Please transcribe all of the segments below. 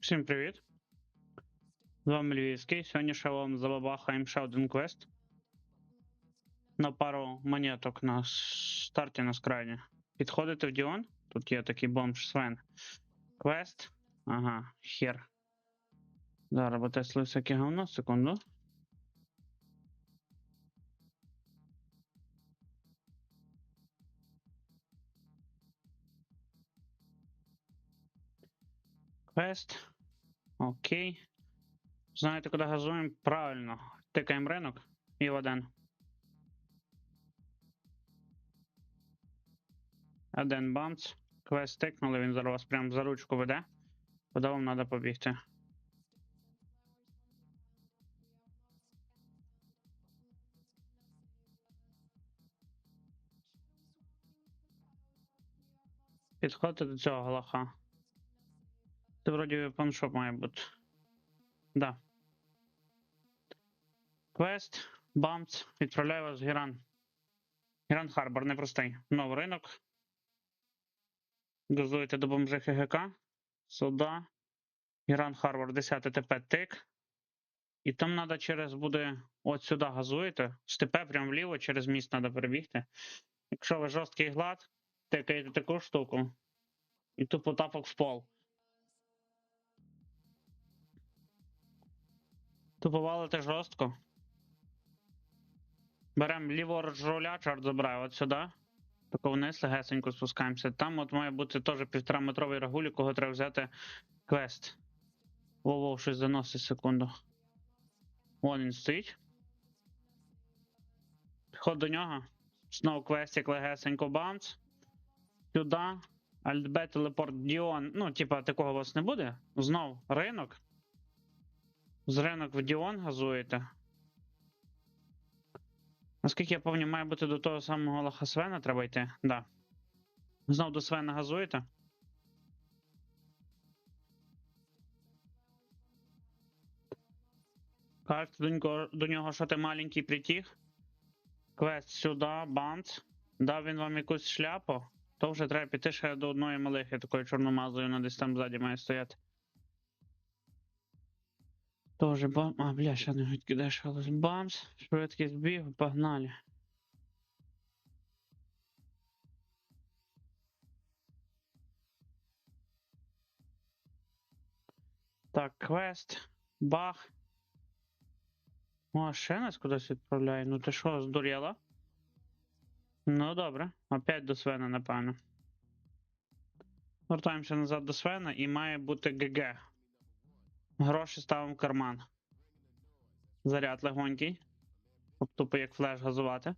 Всім привіт. З вами Львівський. Сьогодні ще вам забабахаємо ще один квест. На пару монеток на старті на скрайні. Підходите в Діон. Тут є такий бомж Свен. Квест. Ага, хер. Зараз потесли всяке говно, секунду. Квест. Окей. Знаєте, куди газуємо? Правильно. Тикаємо ринок і в один. Один бамц. Квест тикнули, він зараз вас прям за ручку веде. Куди вам треба побігти? Підходьте до цього галаха. Це вроді паншоп має бути. Да. Квест, бамц, відправляю вас в Гіран. Гіран Харбор, непростий. Новий ринок. Газуєте до бомжи ГГК. Сюда. Гіран Харбор, 10 ТП тик. І там треба через буде от сюди газуєте. ТП прямо вліво, через міст треба перебігти. Якщо ви жорсткий глад, тикаєте таку штуку. І тупо тапок в пол. Тупо валите жорстко. Беремо ліворуч руля, чорт забирає от сюди. Тако вниз легесенько спускаємося. Там от має бути теж півтора метровий рагуль, кого треба взяти квест. Воу-воу, щось заносить секунду. Вон він стоїть. Підход до нього. Знову квестик легесенько бамц. Сюди. Альтбе, телепорт, Діон. Ну, типа, такого у вас не буде. Знов ринок. З ринок в Діон газуєте. Наскільки я пам'ятаю, має бути до того самого лоха Свена треба йти. Да. Знов до Свена газуєте. Кажете до нього, до нього, що ти маленький притіг. Квест сюди, банц. Дав він вам якусь шляпу. То вже треба піти ще до одної малихи, такої чорномазою, вона десь там ззаді має стояти. Тоже бам. А, бля, ще не відкидаєш, але бамс. Швидкість біг, погнали. Так, квест. Бах. О, ще нас кудись відправляє. Ну ти що, здуріла? Ну добре, опять до Свена, напевно. Вертаємося назад до Свена і має бути ГГ. Гроші ставимо в карман. Заряд легонький. Тупо як флеш газувати.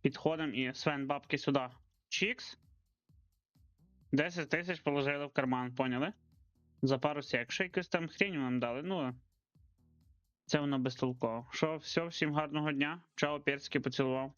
Підходимо і Свен бабки сюди. Чікс. 10 тисяч положили в карман, поняли? За пару сек. Ще якусь там хрінь вам дали. Ну. Це воно безтолково. Що, все, всім гарного дня. Чао, перськи поцілував.